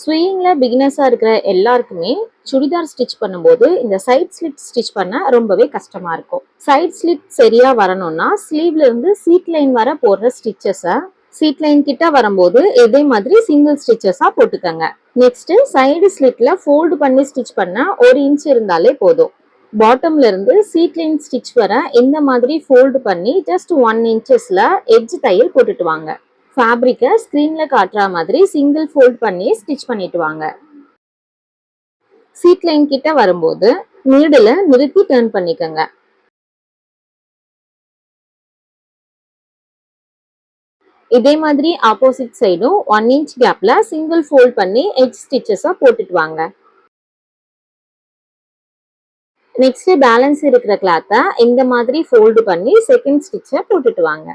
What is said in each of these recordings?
ஸ்விங்கில் பிகினர்ஸாக இருக்கிற எல்லாருக்குமே சுடிதார் ஸ்டிச் பண்ணும்போது இந்த சைட் ஸ்லிட் ஸ்டிச் பண்ண ரொம்பவே கஷ்டமாக இருக்கும். சைட் ஸ்லிட் சரியாக வரணும்னா ஸ்லீவ்லேருந்து சீட் லைன் வர போடுற ஸ்டிச்சஸை சீட் லைன் கிட்ட வரும்போது இதே மாதிரி சிங்கிள் ஸ்டிச்சஸாக போட்டுக்கோங்க. நெக்ஸ்ட் சைடு ஸ்லிட்ல ஃபோல்டு பண்ணி ஸ்டிச் பண்ண ஒரு இன்ச் இருந்தாலே போதும். பாட்டம்ல இருந்து சீட் லைன் ஸ்டிச் வர இந்த மாதிரி ஃபோல்டு பண்ணி ஜஸ்ட் ஒன் இன்ச்சஸ்ல எட்ஜ் தையல் போட்டுட்டு வாங்க. ஃபேப்ரிக்கை ஸ்க்ரீனில் காட்டுற மாதிரி சிங்கிள் ஃபோல்ட் பண்ணி ஸ்டிச் பண்ணிட்டு வாங்க. சீட் லைன் கிட்ட வரும்போது நீடில் நிறுத்தி டேர்ன் பண்ணிக்கோங்க. இதே மாதிரி ஆப்போசிட் சைடும் ஒன் இன்ச் கேப்ல சிங்கிள் ஃபோல்ட் பண்ணி எட்ஜ் ஸ்டிச்சஸாக போட்டுட்டு வாங்க. நெக்ஸ்ட் பேலன்ஸ் இருக்கிற கிளாத்தை இந்த மாதிரி ஃபோல்டு பண்ணி செகண்ட் ஸ்டிச்சை போட்டுட்டு வாங்க.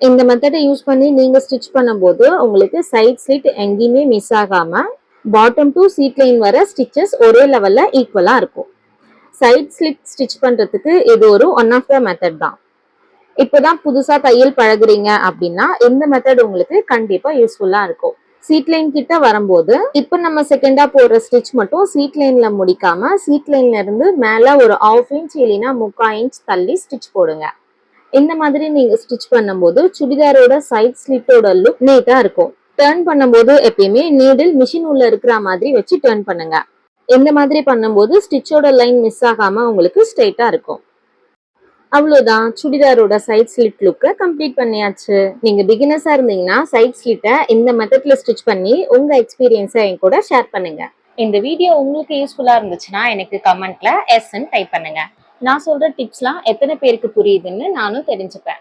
இந்த மெத்தடை யூஸ் பண்ணி நீங்கள் ஸ்டிச் பண்ணும்போது உங்களுக்கு சைட் ஸ்லிட் எங்கேயுமே மிஸ் ஆகாமல் பாட்டம் டு சீட் லைன் வர ஸ்டிச்சஸ் ஒரே லெவலில் ஈக்குவலாக இருக்கும். சைட் ஸ்லிட் ஸ்டிச் பண்ணுறதுக்கு இது ஒரு ஒன் ஆஃப் த மெத்தட் தான். இப்போ தான் புதுசாக தையல் பழகுறீங்க அப்படின்னா இந்த மெத்தட் உங்களுக்கு கண்டிப்பாக யூஸ்ஃபுல்லாக இருக்கும். சீட் லைன் கிட்ட வரும்போது இப்போ நம்ம செகண்டா போடுற ஸ்டிச் மட்டும் சீட் லைன்ல முடிக்காம சீட் லைன்ல இருந்து மேல ஒரு ஆஃப் இன்ச் இல்லைன்னா முக்கால் இன்ச் தள்ளி ஸ்டிச் போடுங்க. இந்த மாதிரி நீங்க ஸ்டிச் பண்ணும்போது சுடிதாரோட சைட் ஸ்லிட்டோட லுக் நீட்டா இருக்கும். டேர்ன் பண்ணும்போது எப்பயுமே நீடில் மிஷின் உள்ள இருக்கிற மாதிரி வச்சு டேர்ன் பண்ணுங்க. இந்த மாதிரி பண்ணும்போது ஸ்டிச்சோட லைன் மிஸ் ஆகாம உங்களுக்கு ஸ்ட்ரைட்டா இருக்கும். அவ்வளோதான் சுடிதாரோட சைட் ஸ்லிட் லுக்கை கம்ப்ளீட் பண்ணியாச்சு. நீங்கள் பிகினஸாக இருந்தீங்கன்னா சைட் ஸ்லிட்டை இந்த மெத்தடில் ஸ்டிச் பண்ணி உங்கள் எக்ஸ்பீரியன்ஸை என் கூட ஷேர் பண்ணுங்க. இந்த வீடியோ உங்களுக்கு யூஸ்ஃபுல்லாக இருந்துச்சுன்னா எனக்கு கமெண்ட்டில் எஸ்ன்னு டைப் பண்ணுங்கள் நான் சொல்ற டிப்ஸ்லாம் எத்தனை பேருக்கு புரியுதுன்னு நானும் தெரிஞ்சுப்பேன்.